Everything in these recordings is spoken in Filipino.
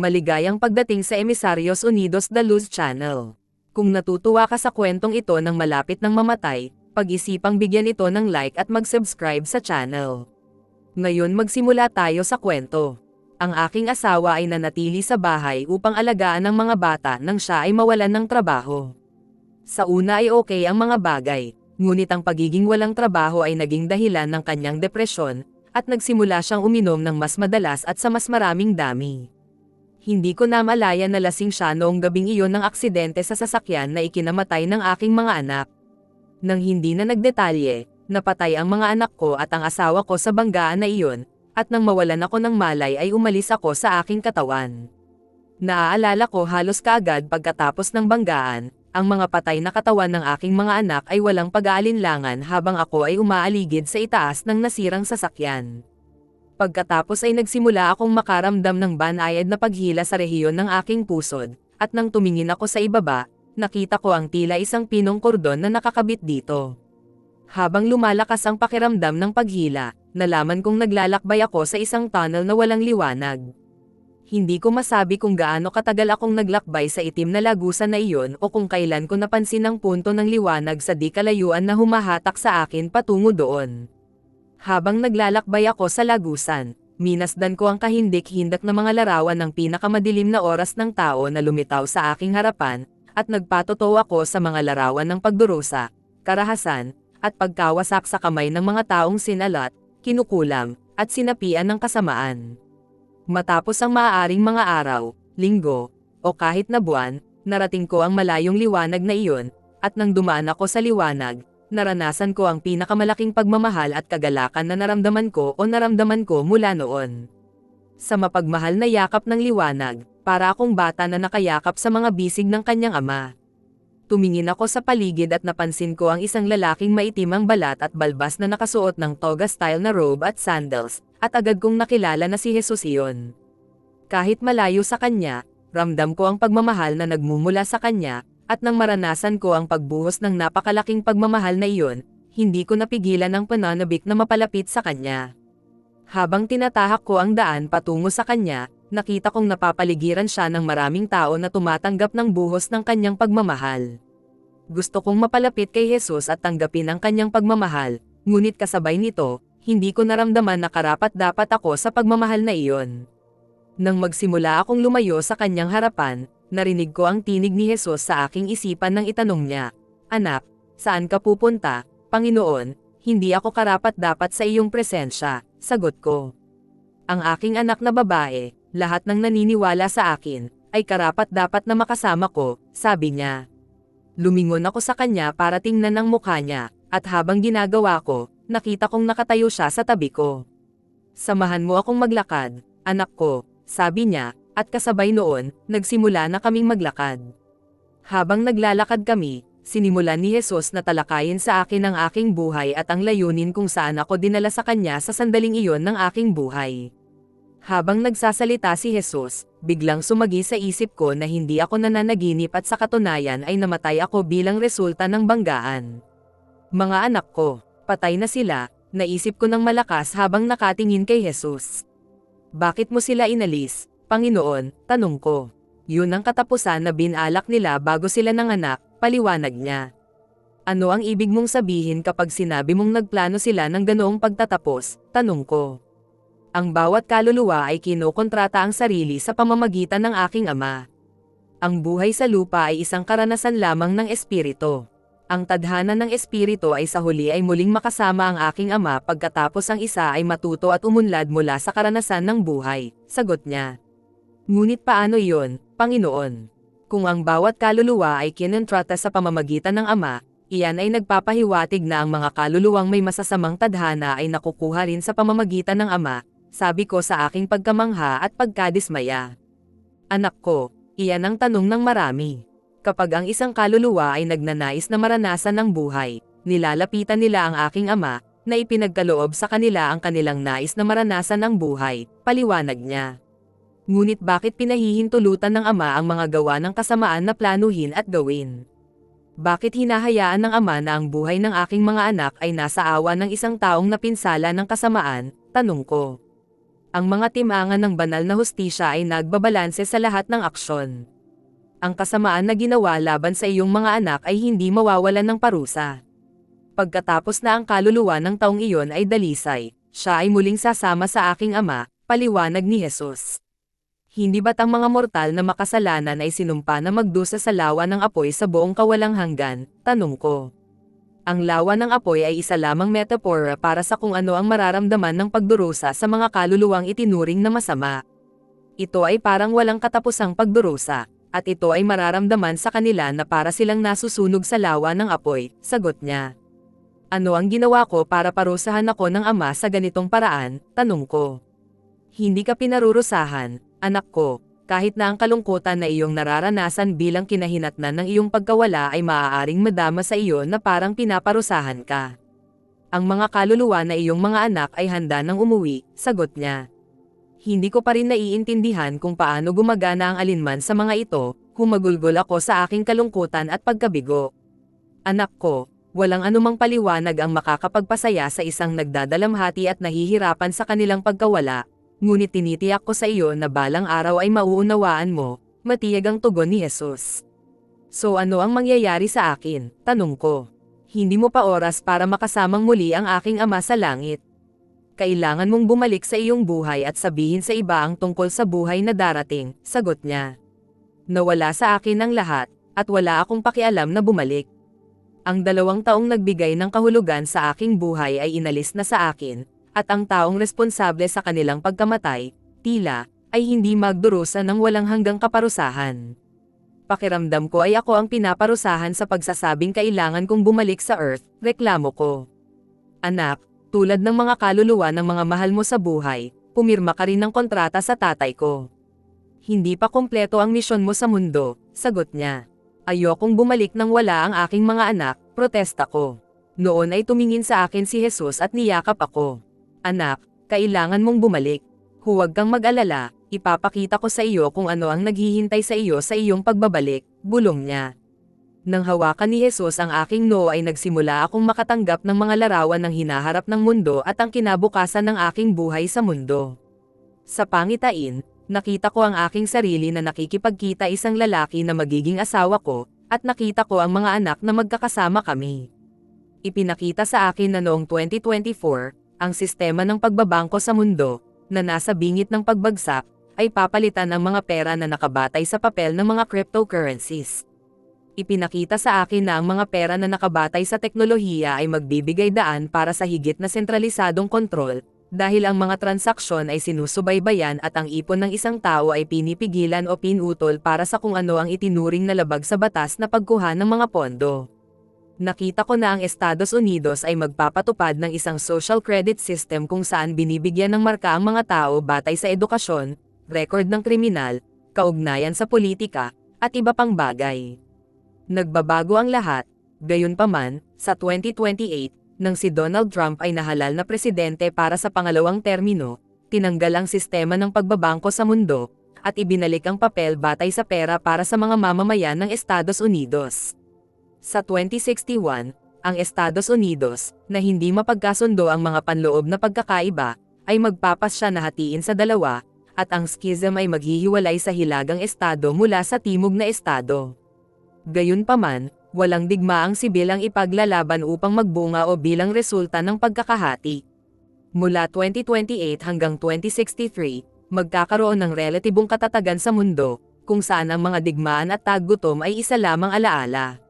Maligayang pagdating sa Emisarios Unidos da Luz Channel. Kung natutuwa ka sa kwentong ito ng malapit ng mamatay, pag-isipang bigyan ito ng like at mag-subscribe sa channel. Ngayon magsimula tayo sa kwento. Ang aking asawa ay nanatili sa bahay upang alagaan ang mga bata nang siya ay mawalan ng trabaho. Sa una ay okay ang mga bagay, ngunit ang pagiging walang trabaho ay naging dahilan ng kanyang depresyon, at nagsimula siyang uminom ng mas madalas at sa mas maraming dami. Hindi ko na malaya na lasing siya noong gabing iyon ng aksidente sa sasakyan na ikinamatay ng aking mga anak. Nang hindi na nagdetalye, napatay ang mga anak ko at ang asawa ko sa banggaan na iyon, at nang mawalan ako ng malay ay umalis ako sa aking katawan. Naaalala ko halos kaagad pagkatapos ng banggaan, ang mga patay na katawan ng aking mga anak ay walang pag-aalinlangan habang ako ay umaaligid sa itaas ng nasirang sasakyan. Pagkatapos ay nagsimula akong makaramdam ng banayad na paghila sa rehiyon ng aking pusod, at nang tumingin ako sa ibaba, nakita ko ang tila isang pinong kordon na nakakabit dito. Habang lumalakas ang pakiramdam ng paghila, nalaman kong naglalakbay ako sa isang tunnel na walang liwanag. Hindi ko masabi kung gaano katagal akong naglakbay sa itim na lagusan na iyon o kung kailan ko napansin ang punto ng liwanag sa di kalayuan na humahatak sa akin patungo doon. Habang naglalakbay ako sa lagusan, minasdan ko ang kahindik-hindak na mga larawan ng pinakamadilim na oras ng tao na lumitaw sa aking harapan, at nagpatotoo ako sa mga larawan ng pagdurusa, karahasan, at pagkawasak sa kamay ng mga taong sinalat, kinukulam, at sinapian ng kasamaan. Matapos ang maaaring mga araw, linggo, o kahit na buwan, narating ko ang malayong liwanag na iyon, at nang dumaan ako sa liwanag, naranasan ko ang pinakamalaking pagmamahal at kagalakan na naramdaman ko o naramdaman ko mula noon. Sa mapagmahal na yakap ng liwanag, para akong bata na nakayakap sa mga bisig ng kanyang ama. Tumingin ako sa paligid at napansin ko ang isang lalaking maitim ang balat at balbas na nakasuot ng toga-style na robe at sandals, at agad kong nakilala na si Jesus iyon. Kahit malayo sa kanya, ramdam ko ang pagmamahal na nagmumula sa kanya, at nang maranasan ko ang pagbuhos ng napakalaking pagmamahal na iyon, hindi ko napigilan ang pananabik na mapalapit sa kanya. Habang tinatahak ko ang daan patungo sa kanya, nakita kong napapaligiran siya ng maraming tao na tumatanggap ng buhos ng kanyang pagmamahal. Gusto kong mapalapit kay Jesus at tanggapin ang kanyang pagmamahal, ngunit kasabay nito, hindi ko naramdaman na karapat dapat ako sa pagmamahal na iyon. Nang magsimula akong lumayo sa kanyang harapan, narinig ko ang tinig ni Jesus sa aking isipan nang itanong niya, Anak, saan ka pupunta, Panginoon, hindi ako karapat dapat sa iyong presensya, sagot ko. Ang aking anak na babae, lahat ng naniniwala sa akin, ay karapat dapat na makasama ko, sabi niya. Lumingon ako sa kanya para tingnan ang mukha niya, at habang ginagawa ko, nakita kong nakatayo siya sa tabi ko. Samahan mo akong maglakad, anak ko, sabi niya, at kasabay noon, nagsimula na kaming maglakad. Habang naglalakad kami, sinimulan ni Jesus na talakayin sa akin ang aking buhay at ang layunin kung saan ako dinala sa kanya sa sandaling iyon ng aking buhay. Habang nagsasalita si Jesus, biglang sumagi sa isip ko na hindi ako nananaginip at sa katunayan ay namatay ako bilang resulta ng banggaan. Mga anak ko, patay na sila, naisip ko ng malakas habang nakatingin kay Jesus. Bakit mo sila inalis, Panginoon, tanong ko. Yun ang katapusan na binalak nila bago sila nanganak, paliwanag niya. Ano ang ibig mong sabihin kapag sinabi mong nagplano sila ng ganoong pagtatapos, tanong ko. Ang bawat kaluluwa ay kinokontrata ang sarili sa pamamagitan ng aking ama. Ang buhay sa lupa ay isang karanasan lamang ng espiritu. Ang tadhana ng espiritu ay sa huli ay muling makasama ang aking ama pagkatapos ang isa ay matuto at umunlad mula sa karanasan ng buhay, sagot niya. Ngunit paano iyon, Panginoon? Kung ang bawat kaluluwa ay kinontrata sa pamamagitan ng Ama, iyan ay nagpapahiwatig na ang mga kaluluwang may masasamang tadhana ay nakukuha rin sa pamamagitan ng Ama, sabi ko sa aking pagkamangha at pagkadismaya. Anak ko, iyan ang tanong ng marami. Kapag ang isang kaluluwa ay nagnanais na maranasan ng buhay, nilalapitan nila ang aking ama, na ipinagkaloob sa kanila ang kanilang nais na maranasan ng buhay, paliwanag niya. Ngunit bakit pinahihintulutan ng ama ang mga gawa ng kasamaan na planuhin at gawin? Bakit hinahayaan ng ama na ang buhay ng aking mga anak ay nasa awa ng isang taong napinsala ng kasamaan? Tanong ko. Ang mga timangan ng banal na hustisya ay nagbabalanse sa lahat ng aksyon. Ang kasamaan na ginawa laban sa iyong mga anak ay hindi mawawalan ng parusa. Pagkatapos na ang kaluluwa ng taong iyon ay dalisay, siya ay muling sasama sa aking ama, paliwanag ni Jesus. Hindi ba't ang mga mortal na makasalanan ay sinumpa na magdusa sa lawa ng apoy sa buong kawalang hanggan? Tanong ko. Ang lawa ng apoy ay isa lamang metapora para sa kung ano ang mararamdaman ng pagdurusa sa mga kaluluwang itinuring na masama. Ito ay parang walang katapusang pagdurusa, at ito ay mararamdaman sa kanila na para silang nasusunog sa lawa ng apoy, sagot niya. Ano ang ginawa ko para parusahan ako ng ama sa ganitong paraan? Tanong ko. Hindi ka pinarurusahan, anak ko, kahit na ang kalungkutan na iyong nararanasan bilang kinahinatnan ng iyong pagkawala ay maaaring madama sa iyo na parang pinaparusahan ka. Ang mga kaluluwa na iyong mga anak ay handa nang umuwi, sagot niya. Hindi ko pa rin naiintindihan kung paano gumagana ang alinman sa mga ito, humagulgol ako sa aking kalungkutan at pagkabigo. Anak ko, walang anumang paliwanag ang makakapagpasaya sa isang nagdadalamhati at nahihirapan sa kanilang pagkawala, ngunit tinitiyak ko sa iyo na balang araw ay mauunawaan mo, matiyag ang tugon ni Jesus. So ano ang mangyayari sa akin? Tanong ko. Hindi mo pa oras para makasamang muli ang aking ama sa langit. Kailangan mong bumalik sa iyong buhay at sabihin sa iba ang tungkol sa buhay na darating, sagot niya. Nawala sa akin ang lahat, at wala akong pakialam na bumalik. Ang dalawang taong nagbigay ng kahulugan sa aking buhay ay inalis na sa akin, at ang taong responsable sa kanilang pagkamatay, tila, ay hindi magdurusa ng walang hanggang kaparusahan. Pakiramdam ko ay ako ang pinaparusahan sa pagsasabing kailangan kong bumalik sa Earth, reklamo ko. Anak, tulad ng mga kaluluwa ng mga mahal mo sa buhay, pumirma ka rin ng kontrata sa tatay ko. Hindi pa kompleto ang misyon mo sa mundo, sagot niya. Ayokong bumalik nang wala ang aking mga anak, protesta ko. Noon ay tumingin sa akin si Jesus at niyakap ako. Anak, kailangan mong bumalik. Huwag kang mag-alala, ipapakita ko sa iyo kung ano ang naghihintay sa iyo sa iyong pagbabalik, bulong niya. Nang hawakan ni Jesus ang aking noo ay nagsimula akong makatanggap ng mga larawan ng hinaharap ng mundo at ang kinabukasan ng aking buhay sa mundo. Sa pangitain, nakita ko ang aking sarili na nakikipagkita isang lalaki na magiging asawa ko, at nakita ko ang mga anak na magkakasama kami. Ipinakita sa akin na noong 2024, ang sistema ng pagbabangko sa mundo, na nasa bingit ng pagbagsak, ay papalitan ng mga pera na nakabatay sa papel ng mga cryptocurrencies. Ipinakita sa akin na ang mga pera na nakabatay sa teknolohiya ay magbibigay daan para sa higit na sentralisadong kontrol, dahil ang mga transaksyon ay sinusubaybayan at ang ipon ng isang tao ay pinipigilan o pinutol para sa kung ano ang itinuring na labag sa batas na pagkuha ng mga pondo nakita ko na ang Estados Unidos ay magpapatupad ng isang social credit system kung saan binibigyan ng marka ang mga tao batay sa edukasyon, record ng kriminal, kaugnayan sa politika, at iba pang bagay. Nagbabago ang lahat, gayunpaman, sa 2028, nang si Donald Trump ay nahalal na presidente para sa pangalawang termino, tinanggal ang sistema ng pagbabangko sa mundo, at ibinalik ang papel batay sa pera para sa mga mamamayan ng Estados Unidos. Sa 2061, ang Estados Unidos, na hindi mapagkasundo ang mga panloob na pagkakaiba, ay magpapasya na hatiin sa dalawa, at ang schism ay maghihiwalay sa hilagang estado mula sa timog na estado. Gayunpaman, walang digmaang sibil ang ipaglalaban upang magbunga o bilang resulta ng pagkakahati. Mula 2028 hanggang 2063, magkakaroon ng relatibong katatagan sa mundo, kung saan ang mga digmaan at taggutom ay isa lamang alaala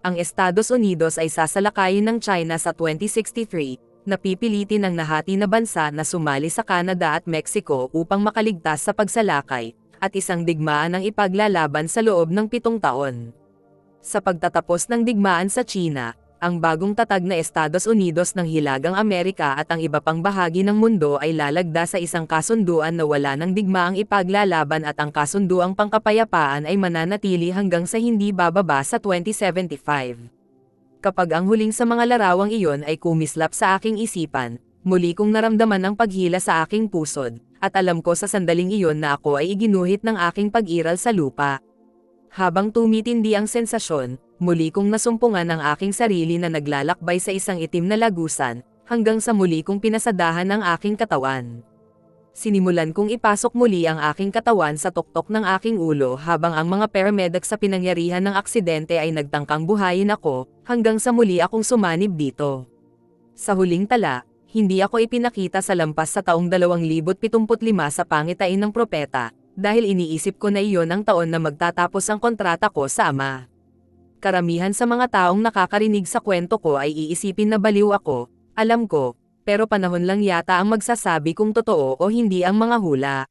ang Estados Unidos ay sasalakayin ng China sa 2063, napipilitin ng nahati na bansa na sumali sa Canada at Mexico upang makaligtas sa pagsalakay, at isang digmaan ang ipaglalaban sa loob ng pitong taon. Sa pagtatapos ng digmaan sa China, ang bagong tatag na Estados Unidos ng Hilagang Amerika at ang iba pang bahagi ng mundo ay lalagda sa isang kasunduan na wala ng digmaang ipaglalaban at ang kasunduang pangkapayapaan ay mananatili hanggang sa hindi bababa sa 2075. Kapag ang huling sa mga larawang iyon ay kumislap sa aking isipan, muli kong naramdaman ang paghila sa aking pusod, at alam ko sa sandaling iyon na ako ay iginuhit ng aking pag-iral sa lupa. Habang tumitindi ang sensasyon, muli kong nasumpungan ang aking sarili na naglalakbay sa isang itim na lagusan, hanggang sa muli kong pinasadahan ang aking katawan. Sinimulan kong ipasok muli ang aking katawan sa tuktok ng aking ulo habang ang mga paramedic sa pinangyarihan ng aksidente ay nagtangkang buhayin ako, hanggang sa muli akong sumanib dito. Sa huling tala, hindi ako ipinakita sa lampas sa taong 2075 sa pangitain ng propeta, dahil iniisip ko na iyon ang taon na magtatapos ang kontrata ko sa ama. Karamihan sa mga taong nakakarinig sa kwento ko ay iisipin na baliw ako, alam ko, pero panahon lang yata ang magsasabi kung totoo o hindi ang mga hula.